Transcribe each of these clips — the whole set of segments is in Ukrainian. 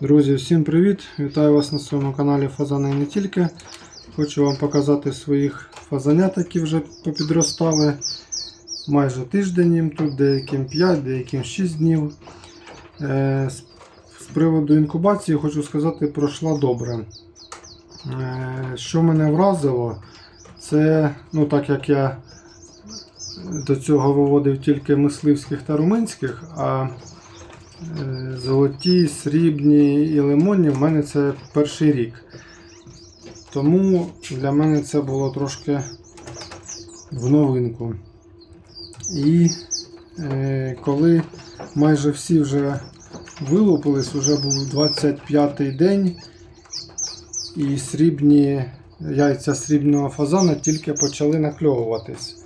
Друзі, всім привіт! Вітаю вас на своєму каналі Фазани і не тільки. Хочу вам показати своїх фазанят, які вже попідростали. Майже тиждень їм тут, деяким 5, деяким 6 днів. Е, з- приводу інкубації хочу сказати, пройшла добре. Е, Що мене вразило, це, ну так як я до цього виводив тільки мисливських та румунських, а Золоті, срібні і лимонні в мене це перший рік. Тому для мене це було трошки в новинку. І е, коли майже всі вже вилупились, вже був 25-й день, і срібні яйця срібного фазана тільки почали накльовуватись.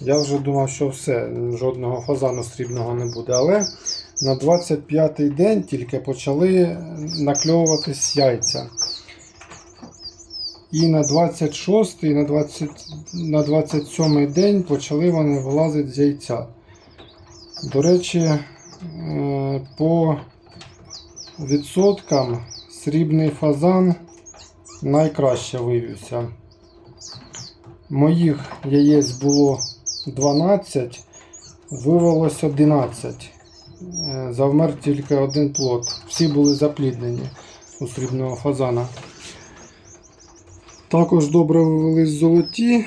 Я вже думав, що все, жодного фазану срібного не буде. Але на 25-й день тільки почали накльовуватись яйця. І на 26-й, на, 20, на 27-й день почали вони вилазити з яйця. До речі, е, по відсоткам срібний фазан найкраще вивівся. Моїх яєць було 12, вивелось 11. Е, Завмер тільки один плод. Всі були запліднені у срібного фазана. Також добре вивелись золоті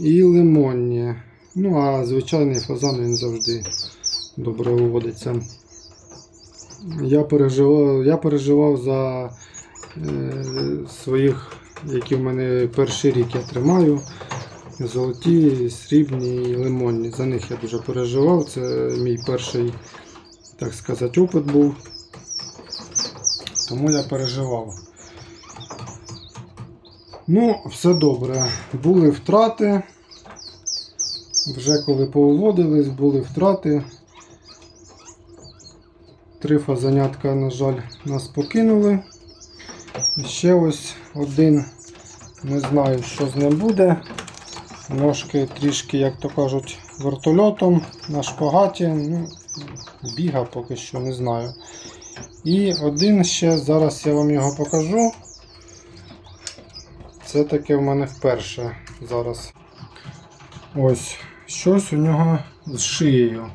і лимонні. Ну, а звичайний фазан він завжди добре виводиться. Я переживав, я переживав за е, своїх, які в мене перший рік я тримаю. Золоті, срібні і лимонні. За них я дуже переживав. Це мій перший, так сказати, опит був. Тому я переживав. Ну, все добре. Були втрати. Вже коли повиводились, були втрати. Три фазанятка, на жаль, нас покинули. І ще ось один. Не знаю, що з ним буде. Ножки трішки, як то кажуть, вертольотом на шпагаті. Ну, біга поки що не знаю. І один ще, зараз я вам його покажу. Це таке в мене вперше зараз. Ось, щось у нього з шиєю.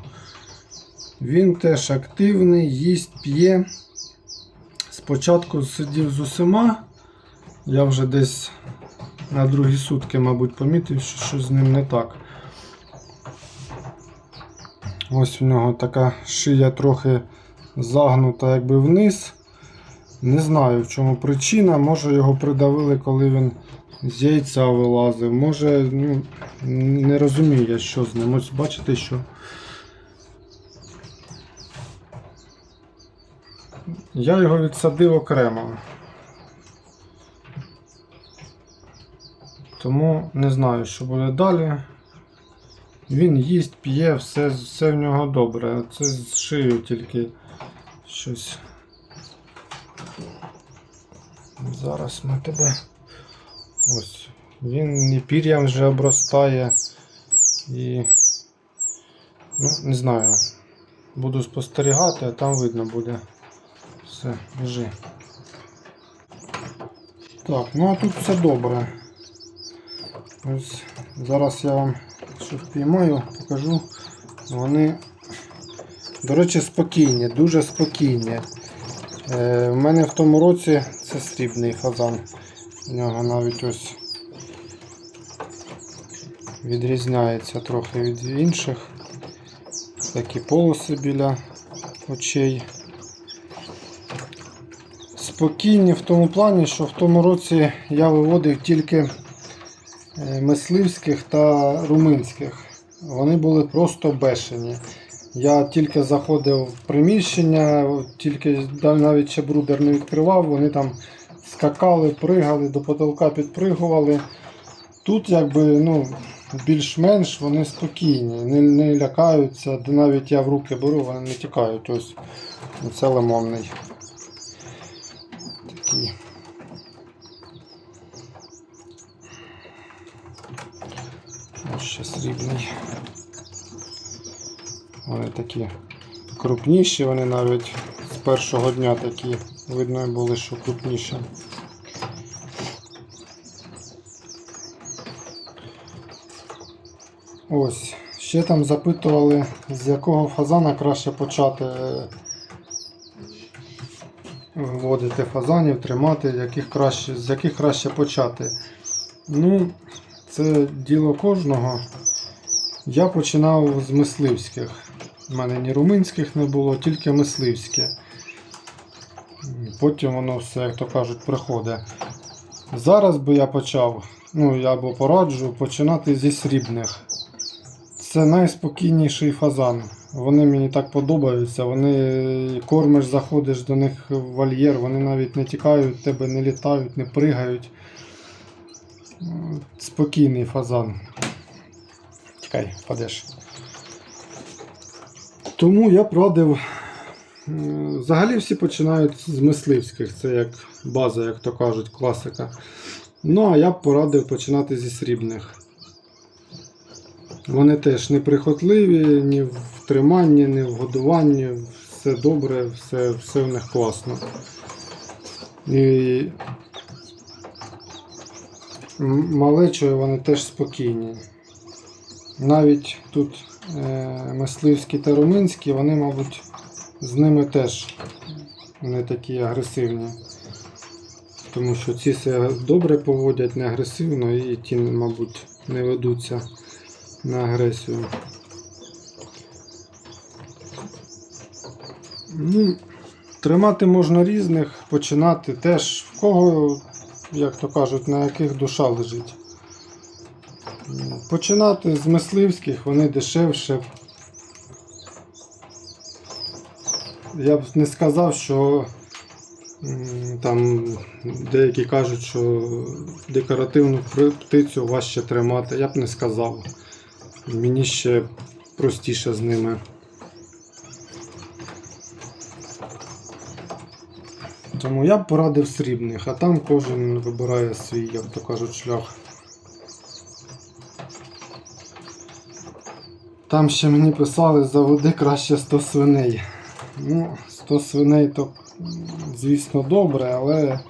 Він теж активний, їсть, п'є. Спочатку сидів з усіма. Я вже десь на другі сутки, мабуть, помітив, що щось з ним не так. Ось у нього така шия трохи загнута якби вниз. Не знаю в чому причина. Може його придавили, коли він з яйця вилазив. Може, ну, не розумію я, що з ним. Ось бачите, що. Я його відсадив окремо. Тому не знаю, що буде далі. Він їсть, п'є, все, все в нього добре. Це з шиєю тільки щось. Зараз ми тебе. Ось. Він і пір'ям вже обростає. І. Ну, не знаю. Буду спостерігати, а там видно буде. Все, біжи. Так, ну а тут все добре. Ось зараз я вам що впіймаю, покажу. Вони, до речі, спокійні, дуже спокійні. Е, в мене в тому році це срібний фазан. У нього навіть ось відрізняється трохи від інших. Такі полоси біля очей. Спокійні в тому плані, що в тому році я виводив тільки мисливських та румунських. Вони були просто бешені. Я тільки заходив в приміщення, тільки навіть ще брудер не відкривав, вони там скакали, пригали, до потолка підпригували. Тут якби ну, більш-менш вони спокійні, не, не лякаються, де навіть я в руки беру, вони не тікають. Ось це лимонний. Такий. Ще срібний. Вони такі крупніші, вони навіть з першого дня такі. Видно були, що крупніші. Ось. Ще там запитували, з якого фазана краще почати е, виводити фазанів, тримати, яких краще, з яких краще почати. Ну, це діло кожного. Я починав з мисливських. У мене ні румунських не було, тільки мисливське. Потім воно все, як то кажуть, приходить. Зараз би я почав, ну я б пораджу починати зі срібних. Це найспокійніший фазан. Вони мені так подобаються. Вони кормиш, заходиш до них в вольєр, вони навіть не тікають, тебе не літають, не пригають. Спокійний фазан. Тікай, впадеш. Тому я б радив. м, Взагалі всі починають з мисливських, це як база, як то кажуть, класика. Ну, а я б порадив починати зі срібних. Вони теж неприхотливі ні в триманні, ні в годуванні. Все добре, все, все в них класно. І малечою вони теж спокійні. Навіть тут е, мисливські та румунські, вони, мабуть, з ними теж не такі агресивні. Тому що ці себе добре поводять, не агресивно, і ті, мабуть, не ведуться на агресію. Ну, тримати можна різних, починати теж в кого, як то кажуть, на яких душа лежить. Починати з мисливських, вони дешевше. Я б не сказав, що там деякі кажуть, що декоративну птицю важче тримати. Я б не сказав. Мені ще простіше з ними. Тому я б порадив срібних, а там кожен вибирає свій, як то кажуть, шлях. Там ще мені писали, заведи краще 100 свиней. Ну, 100 свиней то, звісно, добре, але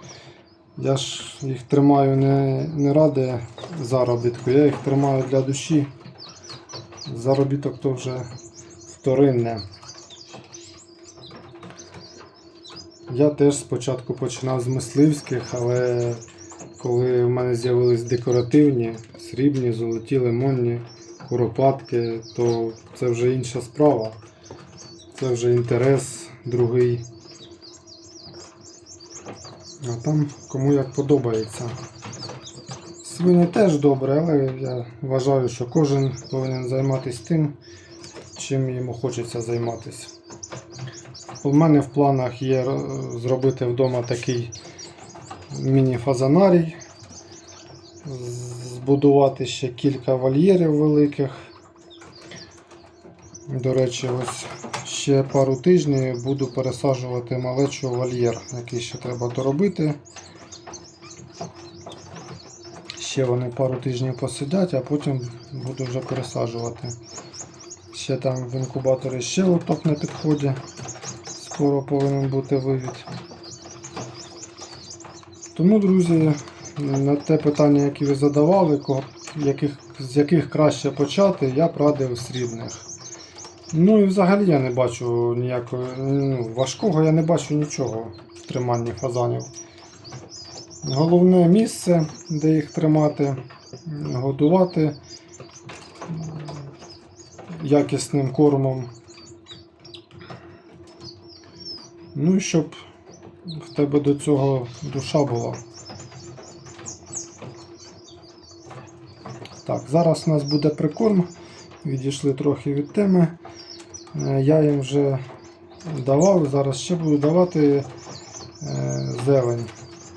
я ж їх тримаю не, не ради заробітку, я їх тримаю для душі. Заробіток то вже вторинне. Я теж спочатку починав з мисливських, але коли в мене з'явились декоративні, срібні, золоті, лимонні, куропатки, то це вже інша справа. Це вже інтерес другий. А там кому як подобається. Свині теж добре, але я вважаю, що кожен повинен займатися тим, чим йому хочеться займатися. У мене в планах є е, зробити вдома такий міні-фазанарій, збудувати ще кілька вольєрів великих. До речі, ось ще пару тижнів буду пересаджувати малечу вольєр, який ще треба доробити. Ще вони пару тижнів посидять, а потім буду вже пересаджувати. Ще там в інкубаторі ще лоток на підході. Скоро повинен бути вивід. Тому, друзі, на те питання, які ви задавали, яких, з яких краще почати, я б радив срібних. Ну і взагалі я не бачу ніякого ну, важкого, я не бачу нічого в триманні фазанів. Головне місце, де їх тримати, годувати якісним кормом. Ну і щоб в тебе до цього душа була. Так, зараз у нас буде прикорм. Відійшли трохи від теми. Е, Я їм вже давав, зараз ще буду давати е, зелень.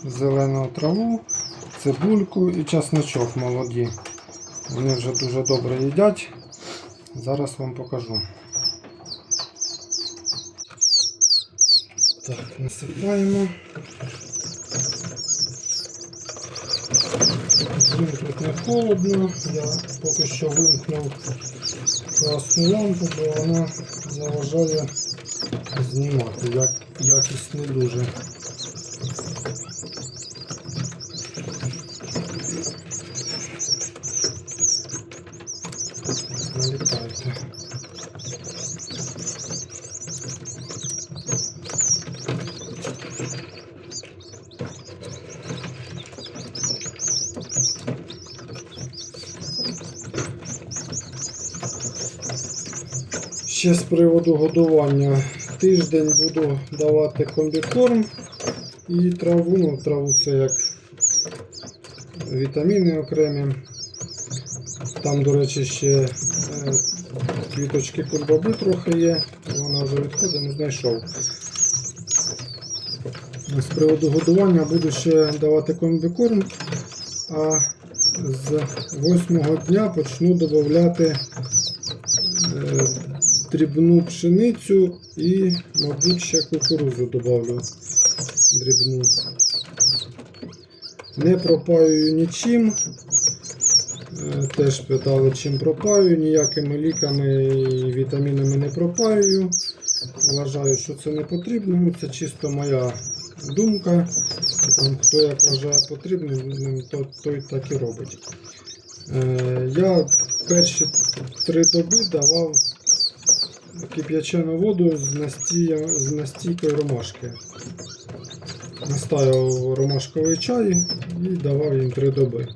Зелену траву, цибульку і часничок молоді. Вони вже дуже добре їдять. Зараз вам покажу. Так, насипаємо. Тут не холодно, я поки що вимкнув класну лампу, бо вона заважає знімати. Як, якість не дуже. Налітайте. Ще з приводу годування. Тиждень буду давати комбікорм і траву. Ну, траву це як вітаміни окремі. Там, до речі, ще е, квіточки кульбаби трохи є. Вона вже відходить, не знайшов. З приводу годування буду ще давати комбікорм, а з восьмого дня почну додати е, дрібну пшеницю і, мабуть, ще кукурузу додавлю дрібну. Не пропаюю нічим. Е, Теж питали, чим пропаю, ніякими ліками і вітамінами не пропаюю. Вважаю, що це не потрібно. Ну, Це чисто моя думка. Там, хто як вважає потрібним, то, той так і робить. Е, Я перші три доби давав кип'ячену воду з, настійкою ромашки. Настаював ромашковий чай і давав їм три доби.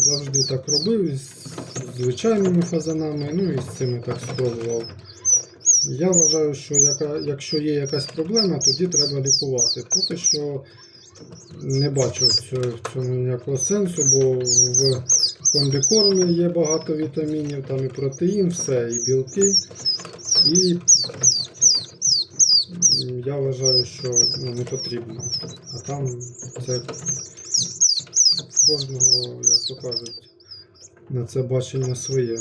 Завжди так робив із звичайними фазанами, ну і з цими так спробував. Я вважаю, що яка, якщо є якась проблема, тоді треба лікувати. Поки що не бачу в цьому ніякого сенсу, бо в комбікормі є багато вітамінів, там і протеїн, все, і білки. І я вважаю, що ну, не потрібно. А там це кожного, як то кажуть, на це бачення своє.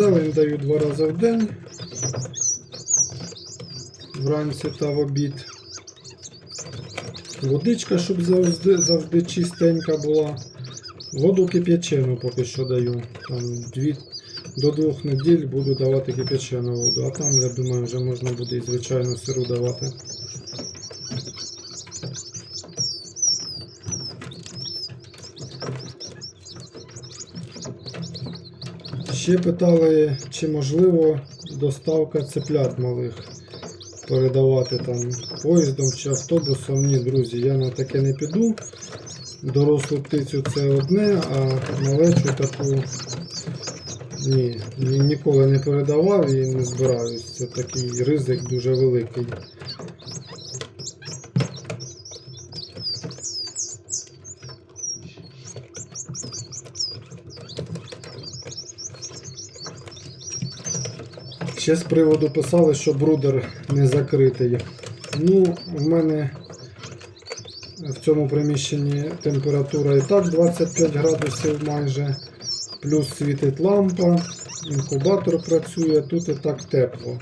Зелень даю два рази в день. Вранці та в обід. Водичка, щоб завжди, завжди чистенька була. Воду кип'ячену поки що даю. Там дві, до двох неділь буду давати кип'ячену воду, а там, я думаю, вже можна буде і звичайну сиру давати. Ще питали, чи можливо доставка цеплят малих передавати там поїздом чи автобусом. Ні, друзі, я на таке не піду. Дорослу птицю це одне, а малечу таку ні, ні- ніколи не передавав і не збираюсь. Це такий ризик дуже великий. Ще з приводу писали, що брудер не закритий. Ну, в мене в цьому приміщенні температура і так 25 градусів майже, плюс світить лампа, інкубатор працює, тут і так тепло.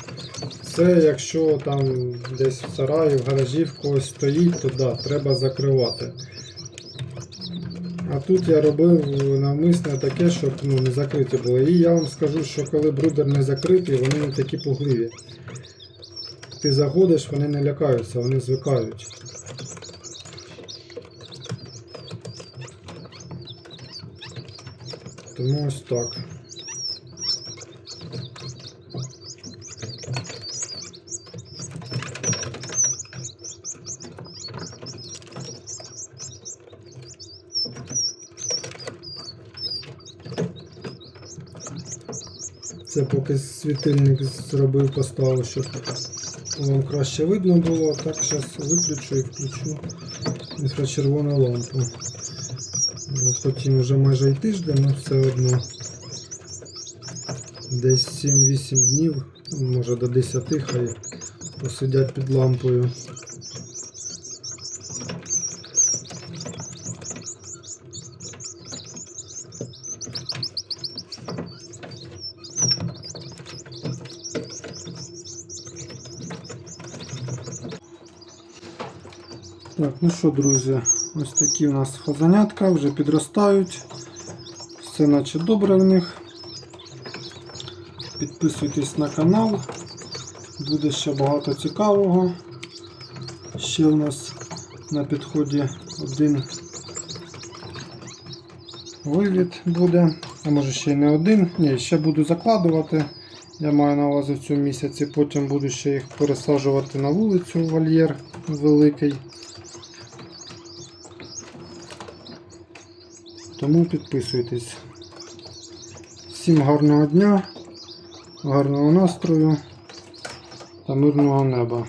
Це якщо там десь в сараї, в гаражі в когось стоїть, то да, треба закривати. А тут я робив навмисне таке, щоб ну, не закриті були. І я вам скажу, що коли брудер не закритий, вони не такі пугливі. Ти заходиш, вони не лякаються, вони звикають. Тому ось так. Це поки світильник зробив, поставив, щоб вам краще видно було. Так, зараз виключу і включу інфрачервону лампу. От Хотім вже майже й тиждень, але все одно. Десь 7-8 днів, може до 10 хай посидять під лампою. Так, ну що, друзі, ось такі у нас фазанятка, вже підростають. Все наче добре в них. Підписуйтесь на канал. Буде ще багато цікавого. Ще у нас на підході один вивід буде. А може ще й не один. Ні, ще буду закладувати. Я маю на увазі в цьому місяці. Потім буду ще їх пересаджувати на вулицю вольєр великий. Тому підписуйтесь. Всім гарного дня, гарного настрою та мирного неба.